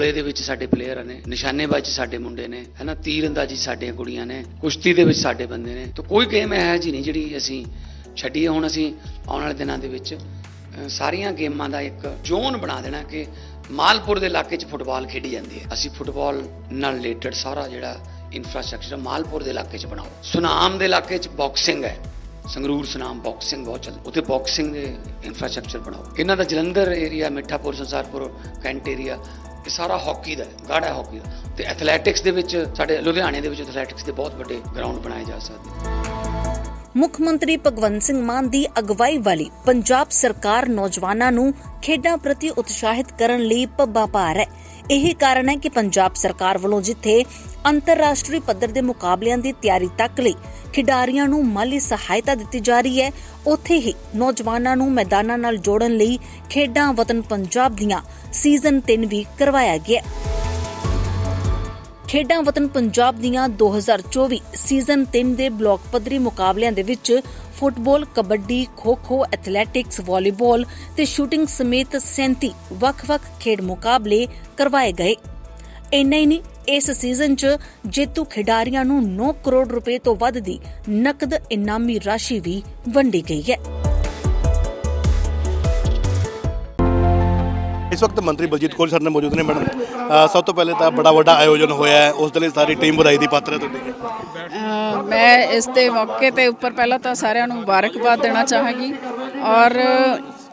ਵਿੱਚ ਸਾਡੇ ਪਲੇਅਰ ਨੇ, ਨਿਸ਼ਾਨੇਬਾਜ਼ੀ 'ਚ ਸਾਡੇ ਮੁੰਡੇ ਨੇ, ਹੈਨਾ, ਤੀਰਅੰਦਾਜ਼ੀ 'ਚ ਸਾਡੀਆਂ ਕੁੜੀਆਂ ਨੇ, ਕੁਸ਼ਤੀ ਦੇ ਵਿੱਚ ਸਾਡੇ ਬੰਦੇ ਨੇ, ਤਾਂ ਕੋਈ ਗੇਮ ਹੈ ਜੀ ਨਹੀਂ ਜਿਹੜੀ ਅਸੀਂ ਛੱਡੀ ਹੁਣ ਅਸੀਂ ਆਉਣ ਵਾਲੇ ਦਿਨਾਂ ਦੇ ਵਿੱਚ ਸਾਰੀਆਂ ਗੇਮਾਂ ਦਾ ਇੱਕ ਜ਼ੋਨ ਬਣਾ ਦੇਣਾ ਕਿ ਮਾਲਪੁਰ ਦੇ ਇਲਾਕੇ 'ਚ ਫੁੱਟਬਾਲ ਖੇਡੀ ਜਾਂਦੀ ਹੈ। ਅਸੀਂ ਫੁੱਟਬਾਲ ਨਾਲ ਰਿਲੇਟਡ ਸਾਰਾ ਜਿਹੜਾ ਇਨਫਰਾਸਟ੍ਰਕਚਰ ਮਾਲਪੁਰ ਦੇ ਇਲਾਕੇ 'ਚ ਬਣਾਓ। ਸੁਨਾਮ ਦੇ ਇਲਾਕੇ 'ਚ ਬਾਕਸਿੰਗ ਹੈ। ਸੰਗਰੂਰ, ਸੁਨਾਮ ਬਾਕਸਿੰਗ ਬਹੁਤ ਚੱਲ, ਉੱਥੇ ਬਾਕਸਿੰਗ ਦੇ ਇਨਫਰਾਸਟ੍ਰਕਚਰ ਬਣਾਓ। ਇਹਨਾਂ ਦਾ Jalandhar area Mithapur, Sansarpur, cantt area ਇਹ ਸਾਰਾ ਹਾਕੀ ਦਾ, ਗਾੜਾ ਹਾਕੀ ਦਾ। ਤੇ ਐਥਲੈਟਿਕਸ ਦੇ ਵਿੱਚ, ਸਾਡੇ ਲੁਧਿਆਣੇ ਦੇ ਵਿੱਚ ਐਥਲੈਟਿਕਸ ਦੇ ਬਹੁਤ ਵੱਡੇ ਗਰਾਊਂਡ ਬਣਾਏ ਜਾ ਸਕਦੇ ਮੁੱਖ ਮੰਤਰੀ ਭਗਵੰਤ ਸਿੰਘ ਮਾਨ ਦੀ ਅਗਵਾਈ ਵਾਲੀ ਪੰਜਾਬ ਸਰਕਾਰ ਨੌਜਵਾਨਾਂ ਨੂੰ ਖੇਡਾਂ ਪ੍ਰਤੀ ਉਤਸ਼ਾਹਿਤ ਕਰਨ ਲਈ ਪੱਬਾ ਭਾਰ ਹੈ। ਇਹੀ ਕਾਰਨ ਹੈ ਕਿ ਪੰਜਾਬ ਸਰਕਾਰ ਵੱਲੋਂ ਜਿੱਥੇ ਅੰਤਰਰਾਸ਼ਟਰੀ ਪੱਧਰ ਦੇ ਮੁਕਾਬਲਿਆਂ ਦੀ ਤਿਆਰੀ ਤੱਕ ਲਈ ਖਿਡਾਰੀਆਂ ਨੂੰ ਮਾਲੀ ਸਹਾਇਤਾ ਦਿੱਤੀ ਜਾ ਰਹੀ ਹੈ ਉੱਥੇ ਹੀ ਨੌਜਵਾਨਾਂ ਨੂੰ ਮੈਦਾਨਾਂ ਨਾਲ ਜੋੜਨ ਲਈ ਖੇਡਾਂ ਵਤਨ ਪੰਜਾਬ ਦੀਆਂ ਸੀਜ਼ਨ 3 ਵੀ ਕਰਵਾਇਆ ਗਿਆ ਖੇਡਾਂ ਵਤਨ ਪੰਜਾਬ ਦੀਆਂ 2024 ਸੀਜ਼ਨ 3 ਦੇ ਬਲਾਕ ਪੱਧਰੀ ਮੁਕਾਬਲਿਆਂ ਦੇ ਵਿੱਚ football, kabaddi, kho kho, athletics, volleyball ਤੇ ਸ਼ੂਟਿੰਗ ਸਮੇਤ 37 ਵੱਖ-ਵੱਖ ਖੇਡ ਮੁਕਾਬਲੇ ਕਰਵਾਏ ਗਏ। ਇੰਨਾ ਹੀ ਨਹੀਂ ਇਸ ਸੀਜ਼ਨ 'ਚ ਜੇਤੂ ਖਿਡਾਰੀਆਂ ਨੂੰ 9 ਕਰੋੜ ਰੁਪਏ ਤੋਂ ਵੱਧ ਦੀ ਨਕਦ ਇਨਾਮੀ ਰਾਸ਼ੀ ਵੀ ਵੰਡੀ ਗਈ ਹੈ। ਇਸ ਵਕਤ ਮੰਤਰੀ ਬਲਜੀਤ ਕੌਰ ਸਾਡੇ ਨਾਲ ਮੌਜੂਦ ਨੇ ਮੈਡਮ। ਸਭ ਤੋਂ ਪਹਿਲੇ ਤਾਂ ਬੜਾ ਵੱਡਾ ਆਯੋਜਨ ਹੋਇਆ ਹੈ। ਉਸ ਦੇ ਲਈ ਸਾਰੀ ਟੀਮ ਵਧਾਈ ਦੀ ਪਾਤਰ ਹੈ ਤੁਹਾਡੀ। ਮੈਂ ਇਸ ਦੇ ਮੌਕੇ ਤੇ ਉੱਪਰ ਪਹਿਲਾਂ ਤਾਂ ਸਾਰਿਆਂ ਨੂੰ ਮੁਬਾਰਕਬਾਦ ਦੇਣਾ ਚਾਹਾਂਗੀ ਔਰ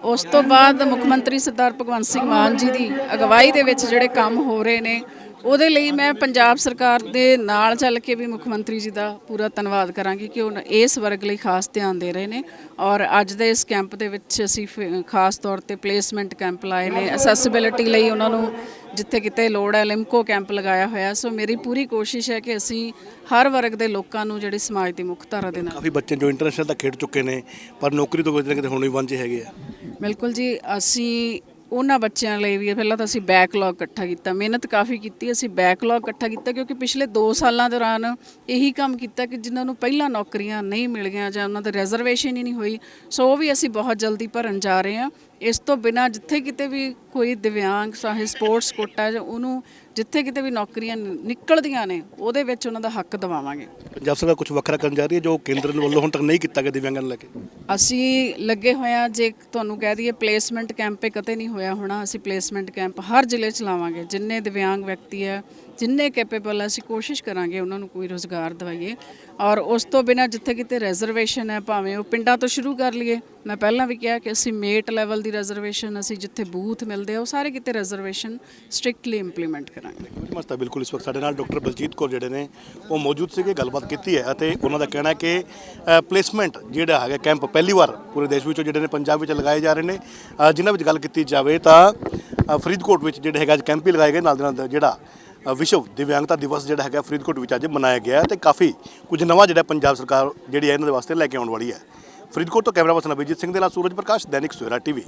ਉਸ ਤੋਂ ਬਾਅਦ ਮੁੱਖ ਮੰਤਰੀ ਸਰਦਾਰ ਭਗਵੰਤ ਸਿੰਘ ਮਾਨ ਜੀ ਦੀ ਅਗਵਾਈ ਦੇ ਵਿੱਚ ਜਿਹੜੇ ਕੰਮ ਹੋ ਰਹੇ ਨੇ ਉਹਦੇ ਲਈ ਮੈਂ ਪੰਜਾਬ ਸਰਕਾਰ ਦੇ ਨਾਲ ਚੱਲ ਕੇ ਵੀ ਮੁੱਖ ਮੰਤਰੀ ਜੀ ਦਾ ਪੂਰਾ ਧੰਨਵਾਦ ਕਰਾਂਗੀ ਕਿ ਉਹ ਇਸ ਵਰਗ ਲਈ ਖਾਸ ਧਿਆਨ ਦੇ ਰਹੇ ਨੇ ਔਰ ਅੱਜ ਦੇ ਇਸ ਕੈਂਪ ਦੇ ਵਿੱਚ ਅਸੀਂ ਖਾਸ ਤੌਰ ਤੇ ਪਲੇਸਮੈਂਟ ਕੈਂਪ ਲਾਏ ਨੇ ਅਸੈਸਿਬਿਲਿਟੀ ਲਈ ਉਹਨਾਂ ਨੂੰ ਜਿੱਥੇ ਕਿਤੇ ਲੋੜ ਹੈ ਲਿਮਕੋ ਕੈਂਪ ਲਗਾਇਆ ਹੋਇਆ। ਸੋ ਮੇਰੀ ਪੂਰੀ ਕੋਸ਼ਿਸ਼ ਹੈ ਕਿ ਅਸੀਂ ਹਰ ਵਰਗ ਦੇ ਲੋਕਾਂ ਨੂੰ ਜਿਹੜੀ ਸਮਾਜ ਦੀ ਮੁੱਖ ਧਾਰਾ ਦੇ ਨਾਲ ਕਾਫੀ ਬੱਚੇ ਜੋ ਇੰਟਰਨੈਸ਼ਨਲ ਤੱਕ ਖੇਡ ਚੁੱਕੇ ਨੇ ਪਰ ਨੌਕਰੀ ਤੋਂ ਕਿਤੇ ਨਾ ਕਿਤੇ ਹੁਣ ਵੀ ਵਾਂਝੇ ਹੈਗੇ ਆ। ਬਿਲਕੁਲ ਜੀ ਅਸੀਂ ਉਹਨਾਂ ਬੱਚਿਆਂ ਲਈ ਵੀ ਪਹਿਲਾਂ ਤਾਂ ਅਸੀਂ ਬੈਕਲੌਗ ਇਕੱਠਾ ਕੀਤਾ, ਮਿਹਨਤ ਕਾਫੀ ਕੀਤੀ, ਅਸੀਂ ਬੈਕਲੌਗ ਇਕੱਠਾ ਕੀਤਾ ਕਿਉਂਕਿ ਪਿਛਲੇ 2 ਸਾਲਾਂ ਦੌਰਾਨ ਇਹੀ ਕੰਮ ਕੀਤਾ ਕਿ ਜਿਨ੍ਹਾਂ ਨੂੰ ਪਹਿਲਾਂ ਨੌਕਰੀਆਂ ਨਹੀਂ ਮਿਲ ਗਈਆਂ ਜਾਂ ਉਹਨਾਂ ਦੇ ਰਿਜ਼ਰਵੇਸ਼ਨ ਹੀ ਨਹੀਂ ਹੋਈ, ਸੋ ਉਹ ਵੀ ਅਸੀਂ ਬਹੁਤ ਜਲਦੀ ਭਰਨ ਜਾ ਰਹੇ ਹਾਂ। ਇਸ ਤੋਂ ਬਿਨਾ ਜਿੱਥੇ ਕਿਤੇ ਵੀ ਕੋਈ ਦਿਵਿਆਂਗ ਚਾਹੇ ਸਪੋਰਟਸ ਕੋਟਾ ਜਾਂ ਉਹਨੂੰ ਜਿੱਥੇ ਕਿਤੇ ਵੀ ਨੌਕਰੀਆਂ ਨਿਕਲਦੀਆਂ ਨੇ ਉਹਦੇ ਵਿੱਚ ਉਹਨਾਂ ਦਾ ਹੱਕ ਦਿਵਾਵਾਂਗੇ। ਪੰਜਾਬ ਸਰਕਾਰ ਕੁਝ ਵੱਖਰਾ ਕਰਨ ਜਾ ਰਹੀ ਹੈ ਜੋ ਕੇਂਦਰ ਵੱਲੋਂ ਹੁਣ ਤੱਕ ਨਹੀਂ ਕੀਤਾ ਗਿਆ ਦਿਵਿਆਂਗਾਂ ਨੂੰ ਲੈ ਕੇ? ਅਸੀਂ ਲੱਗੇ ਹੋਇਆ ਜੇ ਤੁਹਾਨੂੰ ਕਹਿ ਦਈਏ ਪਲੇਸਮੈਂਟ ਕੈਂਪ ਕਦੇ ਨਹੀਂ ਹੋਇਆ ਹੋਣਾ ਅਸੀਂ ਪਲੇਸਮੈਂਟ ਕੈਂਪ ਹਰ ਜ਼ਿਲ੍ਹੇ 'ਚ ਲਾਵਾਂਗੇ। ਜਿੰਨੇ ਦਿਵਿਆਂਗ ਵਿਅਕਤੀ ਹੈ ਜਿੰਨੇ ਕੈਪੇਬਲ ਅਸੀਂ ਕੋਸ਼ਿਸ਼ ਕਰਾਂਗੇ ਉਹਨਾਂ ਨੂੰ ਕੋਈ ਰੋਜ਼ਗਾਰ ਦਵਾਈਏ। ਔਰ ਉਸ ਤੋਂ ਬਿਨਾ ਜਿੱਥੇ ਕਿਤੇ ਰਿਜ਼ਰਵੇਸ਼ਨ ਹੈ ਭਾਵੇਂ ਉਹ ਪਿੰਡਾਂ ਤੋਂ ਸ਼ੁਰੂ ਕਰ ਲਈਏ। ਮੈਂ ਪਹਿਲਾਂ ਵੀ ਕਿਹਾ ਕਿ ਅਸੀਂ ਮੇਟ ਲੈਵਲ ਦੀ ਰਿਜ਼ਰਵੇਸ਼ਨ ਅਸੀਂ ਜਿੱਥੇ ਬੂਥ ਮਿਲਦੇ ਆ ਉਹ ਸਾਰੇ ਕਿਤੇ ਰਿਜ਼ਰਵੇਸ਼ਨ ਸਟ੍ਰਿਕਟਲੀ ਇੰਪਲੀਮੈਂਟ ਕਰਾਂਗੇ। ਮਸਤਾ ਬਿਲਕੁਲ ਇਸ ਵਕਤ ਸਾਡੇ ਨਾਲ ਡਾਕਟਰ ਬਲਜੀਤ ਕੌਰ ਜਿਹੜੇ ਨੇ ਉਹ ਮੌਜੂਦ ਸੀਗੇ ਗੱਲਬਾਤ ਕੀਤੀ ਹੈ ਅਤੇ ਉਹਨਾਂ ਦਾ ਕਹਿਣਾ ਹੈ ਕਿ ਪਲੇਸਮੈਂਟ ਜਿਹੜਾ ਹੈਗਾ ਕੈਂਪ ਪਹਿਲੀ ਵਾਰ ਪੂਰੇ ਦੇਸ਼ ਵਿੱਚੋਂ ਜਿਹੜੇ ਨੇ ਪੰਜਾਬ ਵਿੱਚ ਲਗਾਏ ਜਾ ਰਹੇ ਨੇ। ਅ, ਜਿਨ੍ਹਾਂ ਵਿੱਚ ਗੱਲ ਕੀਤੀ ਜਾਵੇ ਤਾਂ ਫਰੀਦਕੋਟ ਵਿੱਚ ਜਿਹੜੇ ਹੈਗਾ ਅੱਜ ਕੈਂਪ ਹੀ ਲਗਾਏ ਗਏ ਨਾਲ ਦੇ ਨਾਲ ਜਿਹੜਾ ਵਿਸ਼ਵ ਦਿਵਿਆਂਗਤਾ ਦਿਵਸ ਜਿਹੜਾ ਹੈਗਾ ਫਰੀਦਕੋਟ ਵਿੱਚ ਅੱਜ ਮਨਾਇਆ ਗਿਆ ਤੇ ਕਾਫੀ ਕੁਝ ਨਵਾਂ ਜਿਹੜਾ ਪੰਜਾਬ ਸਰਕਾਰ ਜਿਹੜੀ ਹੈ ਇਹਨਾਂ ਦੇ ਵਾਸਤੇ ਲੈ ਕੇ ਆਉਣ ਵਾਲੀ ਹੈ। ਫਰੀਦਕੋਟ ਤੋਂ ਕੈਮਰਾ ਪਰਸਨ ਅਭਿਜੀਤ ਸਿੰਘ ਦੇ ਨਾਲ ਸੂਰਜ ਪ੍ਰਕਾਸ਼, ਦੈਨਿਕ ਸਵੇਰਾ ਟੀਵੀ।